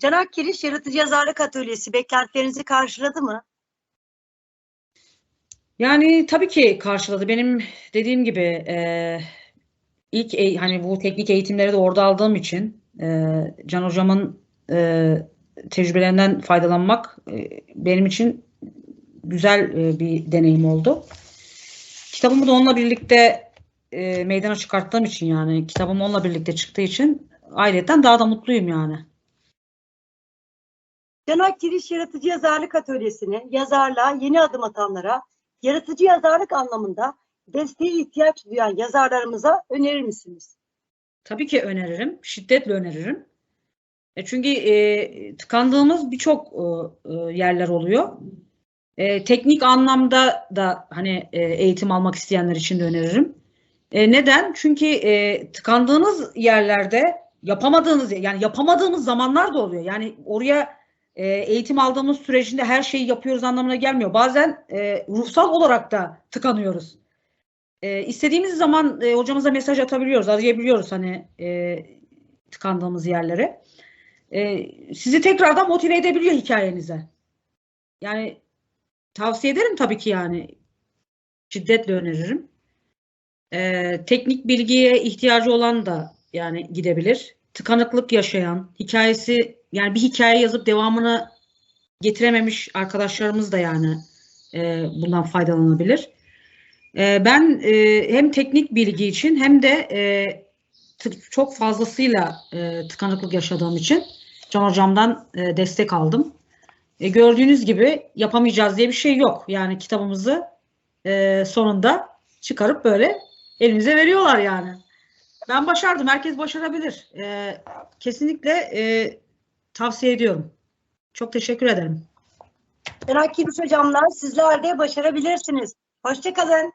Canak Kiriş Yaratıcı Yazarlık Atölyesi beklentilerinizi karşıladı mı? Yani tabii ki karşıladı. Benim dediğim gibi e, ilk e- hani bu teknik eğitimleri de orada aldığım için e, Can Hocam'ın e, tecrübelerinden faydalanmak e, benim için güzel e, bir deneyim oldu. Kitabımı da onunla birlikte e, meydana çıkarttığım için yani kitabım onunla birlikte çıktığı için ayrıca daha da mutluyum yani. Canak Kiriş Yaratıcı Yazarlık Atölyesi'ni yazarlığa yeni adım atanlara yaratıcı yazarlık anlamında desteğe ihtiyaç duyan yazarlarımıza önerir misiniz? Tabii ki öneririm. Şiddetle öneririm. E çünkü e, tıkandığımız birçok e, yerler oluyor. E, teknik anlamda da hani e, eğitim almak isteyenler için de öneririm. E, neden? Çünkü e, tıkandığınız yerlerde yapamadığınız yani yapamadığımız zamanlar da oluyor. Yani oraya e, eğitim aldığımız sürecinde her şeyi yapıyoruz anlamına gelmiyor. Bazen e, ruhsal olarak da tıkanıyoruz. E, istediğimiz zaman e, hocamıza mesaj atabiliyoruz, arayabiliyoruz hani e, tıkandığımız yerlere. E, sizi tekrardan motive edebiliyor hikayenize. Yani tavsiye ederim tabii ki yani. Şiddetle öneririm. E, teknik bilgiye ihtiyacı olan da yani gidebilir. Tıkanıklık yaşayan, hikayesi yani bir hikaye yazıp devamını getirememiş arkadaşlarımız da yani e, bundan faydalanabilir. E, ben e, hem teknik bilgi için hem de e, çok fazlasıyla e, tıkanıklık yaşadığım için Can Hocam'dan e, destek aldım. E, gördüğünüz gibi yapamayacağız diye bir şey yok. Yani kitabımızı e, sonunda çıkarıp böyle elimize veriyorlar yani. Ben başardım. Herkes başarabilir. E, kesinlikle e, tavsiye ediyorum. Çok teşekkür ederim. Canak Kiriş Hocamlar sizler de başarabilirsiniz. Hoşçakalın.